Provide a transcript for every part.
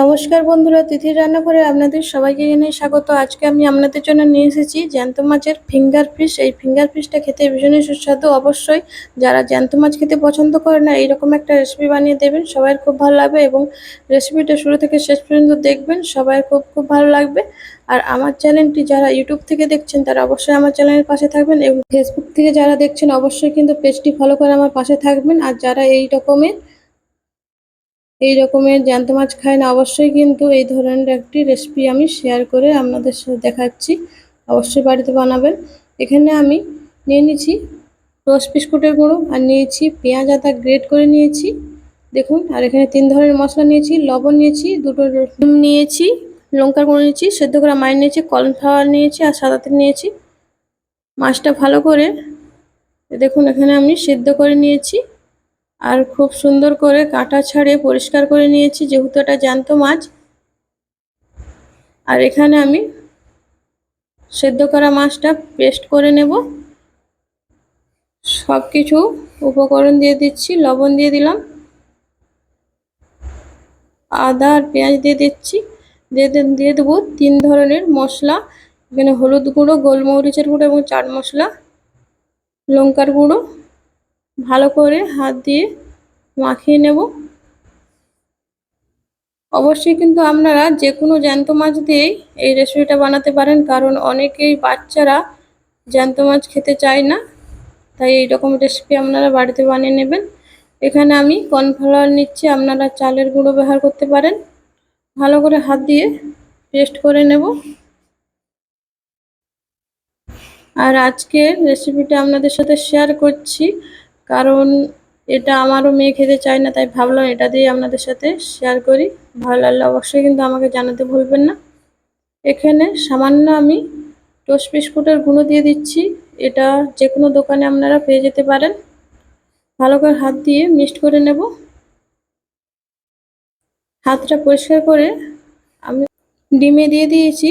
নমস্কার বন্ধুরা, তিথির রান্নাঘরে আপনাদের সবাইকে জানাই স্বাগত। আজকে আমি আপনাদের জন্য নিয়ে এসেছি জ্যান্ত মাছের ফিঙ্গার ফিশ। এই ফিঙ্গার ফিশটা খেতে ভীষণই সুস্বাদু অবশ্যই। যারা জ্যান্ত মাছ খেতে পছন্দ করে না, এইরকম একটা রেসিপি বানিয়ে দেবেন সবাই খুব ভালো লাগবে এবং রেসিপিটা শুরু থেকে শেষ পর্যন্ত দেখবেন সবাই খুব খুব ভালো লাগবে। আর আমার চ্যানেলটি যারা ইউটিউব থেকে দেখছেন, তারা অবশ্যই আমার চ্যানেলের পাশে থাকবেন এবং ফেসবুক থেকে যারা দেখছেন, অবশ্যই কিন্তু পেজটি ফলো করে আমার পাশে থাকবেন। আর যারা এই রকমের এই রকমের জ্যান্ত মাছ খায় না। অবশ্যই কিন্তু এই ধরনের একটি রেসিপি আমি শেয়ার করে আপনাদের সাথে দেখাচ্ছি। অবশ্যই বাড়িতে বানাবেন। এখানে আমি নিয়ে নিয়েছি রস বিস্কুটের গুঁড়ো আর নিয়েছি পেঁয়াজ আদা গ্রেট করে নিয়েছি। দেখুন, আর এখানে তিন ধরনের মশলা নিয়েছি, লবণ নিয়েছি, দুটো ডিম নিয়েছি, লঙ্কার গুঁড়ো নিয়েছি, সেদ্ধ করা মাছ নিয়েছি, কর্নফ্লাওয়ার নিয়েছি আর সাদা তেল নিয়েছি। মাছটা ভালো করে, দেখুন, এখানে আমি সেদ্ধ করে নিয়েছি। আর খুব সুন্দর করে কাঁটা ছাড়িয়ে পরিষ্কার করে নিয়েছি, যেহেতু এটা জ্যান্ত মাছ। আর এখানে আমি সেদ্ধ করা মাছটা পেস্ট করে নেব। সব কিছু উপকরণ দিয়ে দিচ্ছি, লবণ দিয়ে দিলাম। আদা আর পেঁয়াজ দিয়ে দিচ্ছি। দিয়ে দিয়ে দেবো তিন ধরনের মশলা, এখানে হলুদ গুঁড়ো, গোলমরিচের গুঁড়ো এবং চাট মশলা, লঙ্কার গুঁড়ো। ভালো করে হাত দিয়ে মাখিয়ে নেব। অবশ্যই কিন্তু আপনারা যে কোনো জ্যান্ত মাছ দিয়েই এই রেসিপিটা বানাতে পারেন, কারণ অনেকেই বাচ্চারা জ্যান্ত মাছ খেতে চায় না, তাই এই রকম রেসিপি আপনারা বাড়িতে বানিয়ে নেবেন। এখানে আমি কর্নফ্লাওয়ার নিচ্ছি, আপনারা চালের গুঁড়ো ব্যবহার করতে পারেন। ভালো করে হাত দিয়ে পেস্ট করে নেব। আর আজকের রেসিপিটা আপনাদের সাথে শেয়ার করছি। কারণ এটা আমারও মেয়ে খেতে চায় না, তাই ভাবলাম এটা দিয়ে আপনাদের সাথে শেয়ার করি। ভালো লাগলে অবশ্যই কিন্তু আমাকে জানাতে ভুলবেন না। এখানে সামান্য আমি টোস্ট বিস্কুটের গুঁড়ো দিয়ে দিচ্ছি। এটা যে কোনো দোকানে আপনারা পেয়ে যেতে পারেন। ভালো করে হাত দিয়ে মিক্সড করে নেব। হাতটা পরিষ্কার করে আমি ডিমে দিয়ে দিয়েছি।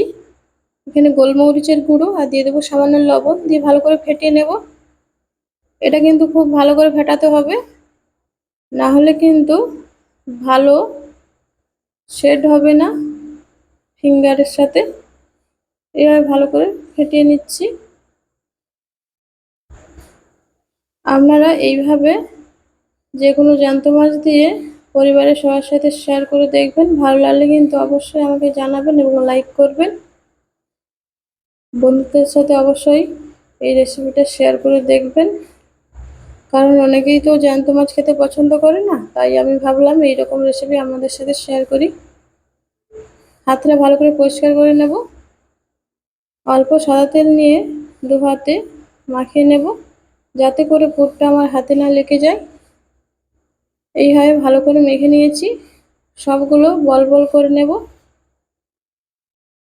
এখানে গোলমরিচের গুঁড়ো আর দিয়ে দেবো সামান্য লবণ। দিয়ে ভালো করে ফেটিয়ে নেব। এটা কিন্তু খুব ভালো করে ফেটাতে হবে। না হলে কিন্তু ভালো শেড হবে না ফিঙ্গারের সাথে। এভাবে ভালো করে ফেটিয়ে নিচ্ছি। আপনারা এইভাবে যে কোনো জ্যান্ত মাছ দিয়ে পরিবারের সবার সাথে শেয়ার করে দেখবেন। ভালো লাগলে কিন্তু অবশ্যই আমাকে জানাবেন এবং লাইক করবেন। বন্ধুদের সাথে অবশ্যই এই রেসিপিটা শেয়ার করে দেখবেন। কারণ অনেকেই তো জ্যান্ত মাছ খেতে পছন্দ করে না, তাই আমি ভাবলাম এই রকম রেসিপি আমাদের সাথে শেয়ার করি। হাতটা ভালো করে পরিষ্কার করে নেব। অল্প সাদা তেল নিয়ে দু হাতে মাখিয়ে নেব, যাতে করে পুরটা আমার হাতে না লেগে যায়। এইভাবে ভালো করে মেখে নিয়েছি, সবগুলো বল বল করে নেব।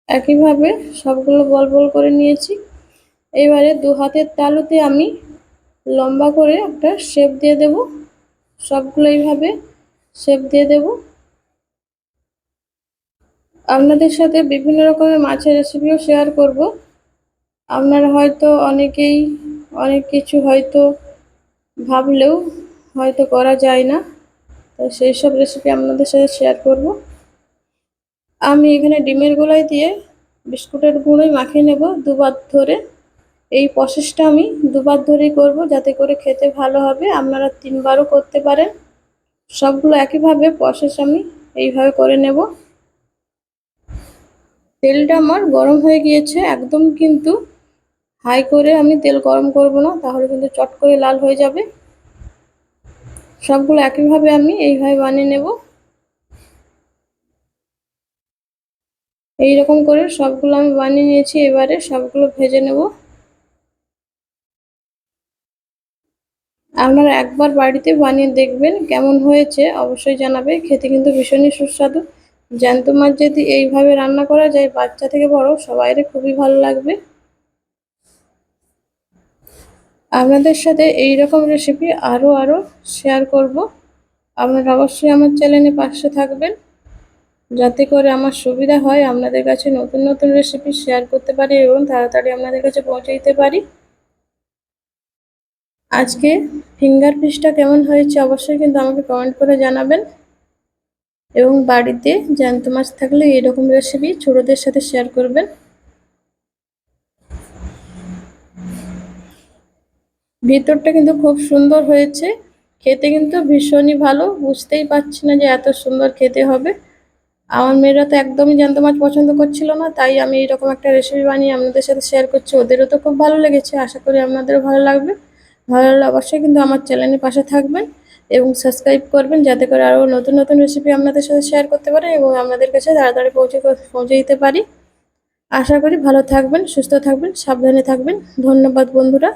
একইভাবে সবগুলো বল বল করে নিয়েছি। এবারে দু হাতের তালুতে আমি লম্বা করে একটা শেপ দিয়ে দেব। সবগুলো এইভাবে শেপ দিয়ে দেব। আপনাদের সাথে বিভিন্ন রকমের মাছের রেসিপিও শেয়ার করব। আপনারা হয়তো অনেকেই, অনেক কিছু হয়তো ভাবলেও হয়তো করা যায় না। তো সেই সব রেসিপি আপনাদের সাথে শেয়ার করব। আমি এখানে ডিমের গোলাই দিয়ে বিস্কুটের গুঁড়োই মাখিয়ে নেব দুবার ধরে। এই প্রসেসটা আমি দুবার ধরেই করব যাতে করে খেতে ভালো হবে। আপনারা তিনবারও করতে পারেন। সবগুলো একইভাবে প্রসেস আমি এইভাবে করে নেব। তেলটা আমার গরম হয়ে গিয়েছে একদম, কিন্তু হাই করে আমি তেল গরম করব না, তাহলে কিন্তু চট করে লাল হয়ে যাবে। সবগুলো একইভাবে আমি এইভাবে বানিয়ে নেব। এই রকম করে সবগুলো আমি বানিয়ে নিয়েছি, এবারে সবগুলো ভেজে নেব। আপনারা একবার বাড়িতে বানিয়ে দেখবেন কেমন হয়েছে, অবশ্যই জানাবে। খেতে কিন্তু ভীষণই সুস্বাদু। জ্যান্ত মাছ যদি এইভাবে রান্না করা যায়, বাচ্চা থেকে বড় সবাইরে খুবই ভালো লাগবে। আপনাদের সাথে এই রকম রেসিপি আরও আরও শেয়ার করব। আপনারা অবশ্যই আমার চ্যানেলে পাশে থাকবেন। যাতে করে আমার সুবিধা হয়, আপনাদের কাছে নতুন নতুন রেসিপি শেয়ার করতে পারি এবং তাড়াতাড়ি আপনাদের কাছে পৌঁছে দিতে পারি। আজকে ফিঙ্গার ফিশটা কেমন হয়েছে অবশ্যই কিন্তু আমাকে কমেন্ট করে জানাবেন। এবং বাড়িতে জ্যান্ত মাছ থাকলে এরকম রেসিপি ছোটদের সাথে শেয়ার করবেন। ভিতরটা কিন্তু খুব সুন্দর হয়েছে। খেতে কিন্তু ভীষণই ভালো। বুঝতেই পারছি না যে এত সুন্দর খেতে হবে। আমার মেয়েরা তো একদমই জ্যান্ত মাছ পছন্দ করছিল না, তাই আমি এরকম একটা রেসিপি বানিয়ে আপনাদের সাথে শেয়ার করছি। ওদেরও তো খুব ভালো লেগেছে। আশা করি আপনাদেরও ভালো লাগবে। ভালো লাগলে অবশ্যই কিন্তু আমার চ্যানেলের পাশে থাকবেন এবং সাবস্ক্রাইব করবেন যাতে করে আরও নতুন নতুন রেসিপি আপনাদের সাথে শেয়ার করতে পারি এবং আপনাদের কাছে তাড়াতাড়ি পৌঁছে পৌঁছে দিতে পারি। আশা করি ভালো থাকবেন, সুস্থ থাকবেন, সাবধানে থাকবেন। ধন্যবাদ বন্ধুরা।